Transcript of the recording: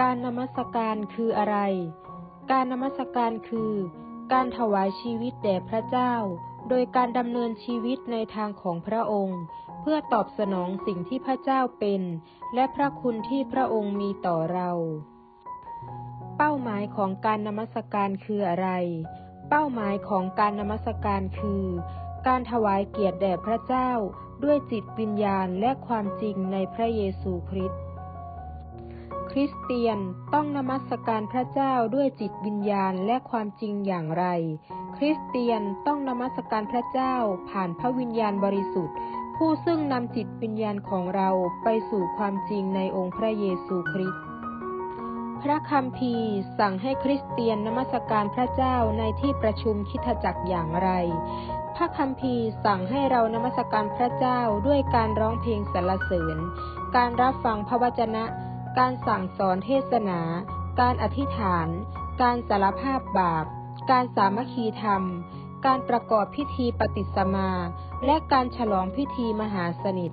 การนมัสการคืออะไร การนมัสการคือ การถวายชีวิตแด่พระเจ้า โดยการดำเนินชีวิตในทางของพระองค์ เพื่อตอบสนองสิ่งที่พระเจ้าเป็น และพระคุณที่พระองค์มีต่อเรา เป้าหมายของการนมัสการคืออะไร เป้าหมายของการนมัสการคือ การถวายเกียรติแด่พระเจ้า ด้วยจิตวิญญาณและความจริงในพระเยซูคริสต์ คริสเตียนต้องนมัสการพระเจ้าด้วยจิตวิญญาณและความจริงอย่างไร คริสเตียนต้องนมัสการพระเจ้าผ่านพระวิญญาณบริสุทธิ์ ผู้ซึ่งนำจิตวิญญาณของเราไปสู่ความจริงในองค์พระเยซูคริสต์พระคัมภีร์สั่งให้คริสเตียนนมัสการพระเจ้าในที่ประชุมคิดจักรอย่างไร พระคัมภีร์สั่งให้เรานมัสการพระเจ้าด้วยการร้องเพลงสรรเสริญ การรับฟังพระวจนะ การสั่งสอนเทศนา การอธิษฐาน การสารภาพบาป การสามัคคีธรรม การประกอบพิธีปฏิสมา และการฉลองพิธีมหาสนิท